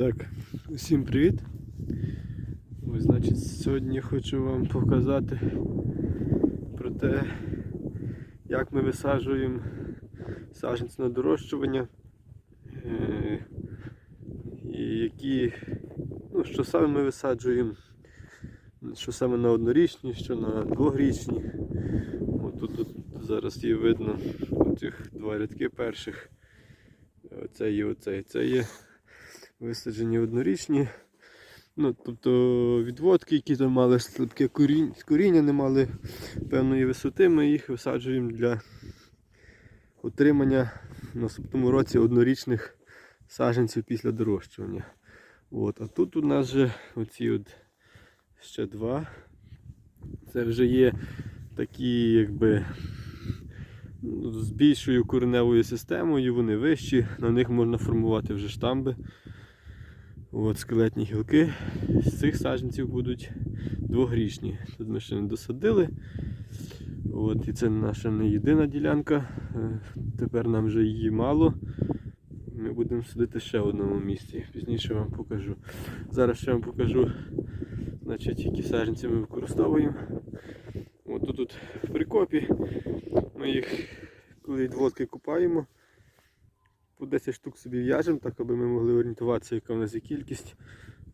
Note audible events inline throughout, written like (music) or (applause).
Так, усім привіт. Ось, значить, сьогодні хочу вам показати про те, як ми висаджуємо саджанці на дорощування. е, І які, ну, що саме ми висаджуємо, що саме на однорічні, що на двогрічні. От тут, тут зараз є видно оцих два рядки перших. Оце і оцей. Це є висаджені однорічні. Ну, тобто відводки, які там мали слабке коріння, коріння, не мали певної висоти, ми їх висаджуємо для отримання в наступному році однорічних саджанців після дорощування. От. А тут у нас вже оці от ще два. Це вже є такі, якби з більшою кореневою системою, вони вищі, на них можна формувати вже штамби. От, скелетні гілки. З цих саджанців будуть двогрічні. Тут ми ще не досадили. От, і це наша не єдина ділянка. Е, Тепер нам вже її мало. Ми будемо садити ще в одному місці. Пізніше вам покажу. Зараз ще вам покажу, значить, які саджанці ми використовуємо. От тут, тут в прикопі. Ми їх, коли відводки купаємо, по 10 штук собі в'яжемо, так аби ми могли орієнтуватися, яка в нас є кількість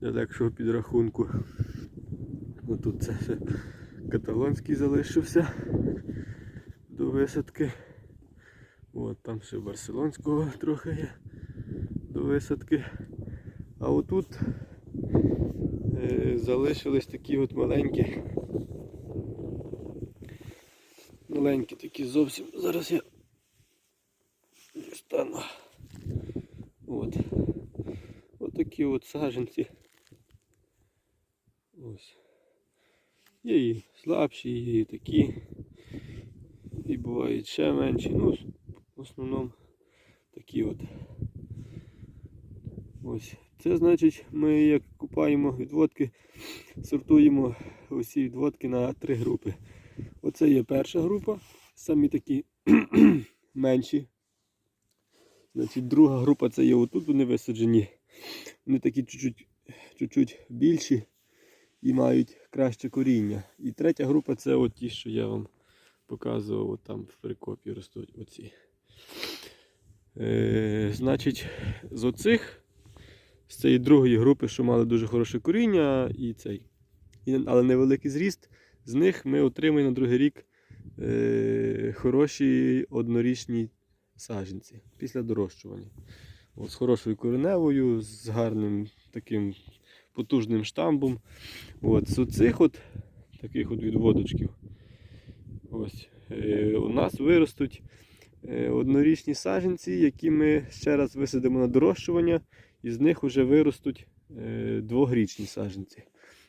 для легшого підрахунку. Ну, тут це ще каталонський залишився до висадки. От там ще барселонського трохи є до висадки. А отут е, залишились такі от маленькі. Маленькі такі зовсім. Зараз я дістану. От. От такі от саджанці. Ось. Є і слабші, є і такі. І бувають ще менші. Ну, в основному такі от. Ось. Це значить ми як купаємо відводки, сортуємо усі відводки на три групи. Оце є перша група, самі такі (clears throat) менші. Значить, друга група це є отут, вони висаджені. Вони такі чуть-чуть більші і мають краще коріння. І третя група це ті, що я вам показував, от там в прикопі ростуть оці. Е, значить, з оцих, з цієї другої групи, що мали дуже хороше коріння, і цей, і, але невеликий зріст, з них ми отримаємо на другий рік е, хороші однорічні саджанці після дорощування. От, з хорошою кореневою, з гарним таким потужним штамбом. От, з оцих от таких от відводочків ось, е, у нас виростуть е, однорічні саджанці, які ми ще раз висадимо на дорощування, і з них вже виростуть е, двогрічні саджанці.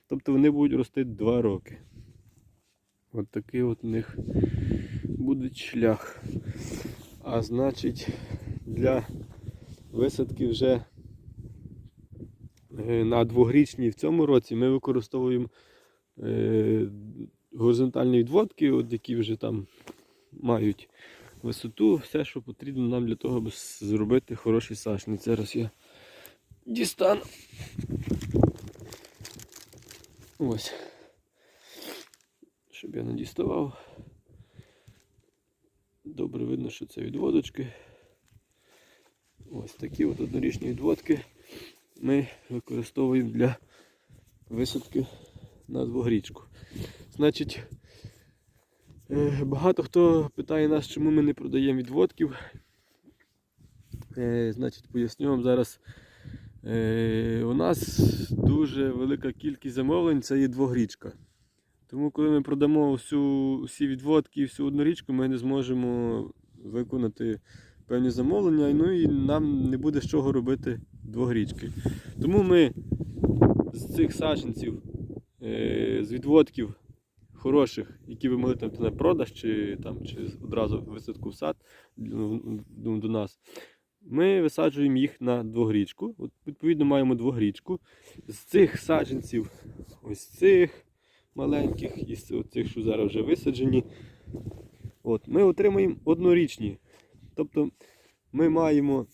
Тобто вони будуть рости 2 роки. От такий от у них буде шлях. А значить, для висадки вже е, на двогрічній в цьому році ми використовуємо е, горизонтальні відводки, от які вже там мають висоту, все, що потрібно нам для того, аби зробити хороший сашник. Зараз я дістану. Ось. Щоб я не діставав. Добре видно, що це відводочки. Ось такі от однорічні відводки ми використовуємо для висадки на двогрічку. Значить, е, багато хто питає нас, чому ми не продаємо відводків. Е, Значить, поясню вам зараз. Е, У нас дуже велика кількість замовлень це є двогрічка. Тому коли ми продамо всю, всі відводки і всю однорічку, ми не зможемо виконати певні замовлення, ну і нам не буде з чого робити двогрічки. Тому ми з цих саджанців, е, з відводків хороших, які ви могли там на продаж чи, там, чи одразу висадку в сад ну, ну, до нас, ми висаджуємо їх на двогрічку. От, відповідно, маємо двогрічку. З цих саджанців, ось цих маленьких, і з цих, що зараз вже висаджені, от, ми отримаємо однорічні. Тобто ми маємо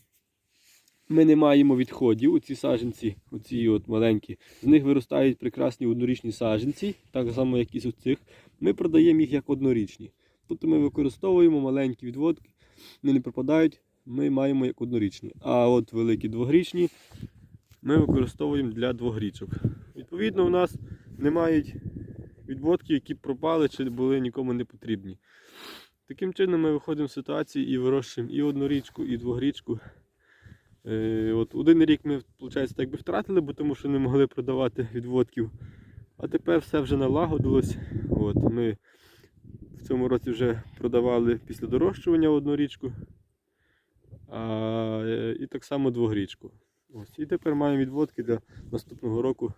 ми не маємо відходів. Оці саджанці, оці от маленькі, з них виростають прекрасні однорічні саджанці, так само, як і з цих. Ми продаємо їх як однорічні. Тобто ми використовуємо маленькі відводки, вони не пропадають, ми маємо як однорічні. А от великі двогрічні ми використовуємо для двогрічок. Відповідно, у нас немає відводків, які пропали чи були нікому не потрібні. Таким чином ми виходимо з ситуації і вирощуємо і однорічку, і двогрічку. Е, от один рік ми, виходить, так би втратили, бо тому що не могли продавати відводків. А тепер все вже налагодилось. От, ми в цьому році вже продавали після дорощування однорічку. А, е, і так само двогрічку. Ось. І тепер маємо відводки для наступного року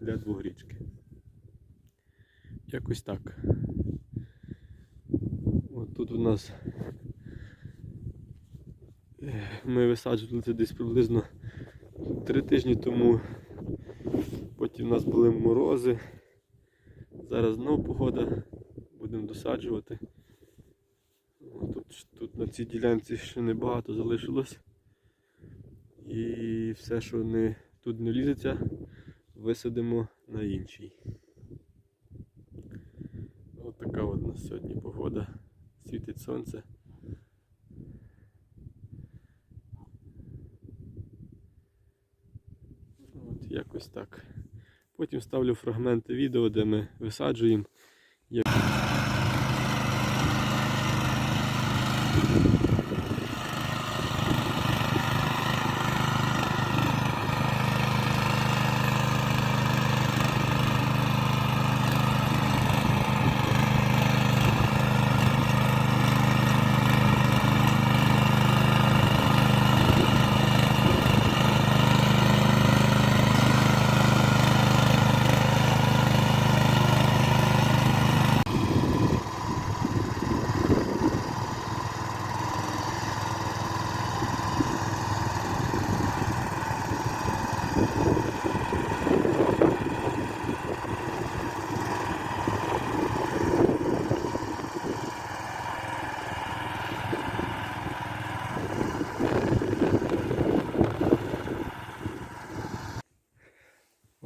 для двогрічки. Якось так. От тут у нас е, ми висаджували це десь приблизно три тижні тому. Потім у нас були морози. Зараз знову погода. Будемо досаджувати. Тут, тут на цій ділянці ще небагато залишилось. І все, що не, тут не лізеться, висадимо на іншій. Ось така от у нас сьогодні погода. Світить сонце. От якось так. Потім ставлю фрагменти відео, де ми висаджуємо. Як...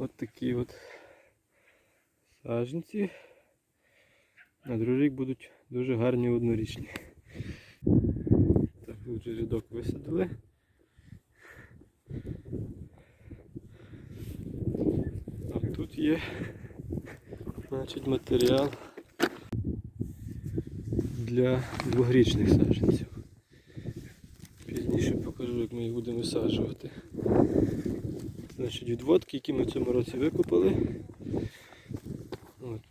От такі от саджанці. На другий рік будуть дуже гарні однорічні. Так, тут вже рядок висадили. А тут є значить, матеріал для двогрічних саджанців. Пізніше покажу, як ми їх будемо висаджувати. Значить, відводки, які ми в цьому році викопали.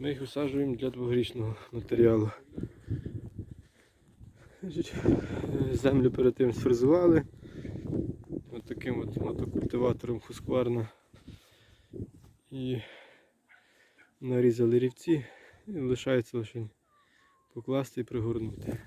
Ми їх висаджуємо для двогрічного матеріалу. Е, землю перед тим сфрезували. От таким от мотокультиватором хускварна. І нарізали рівці і лишається лише покласти і пригорнути.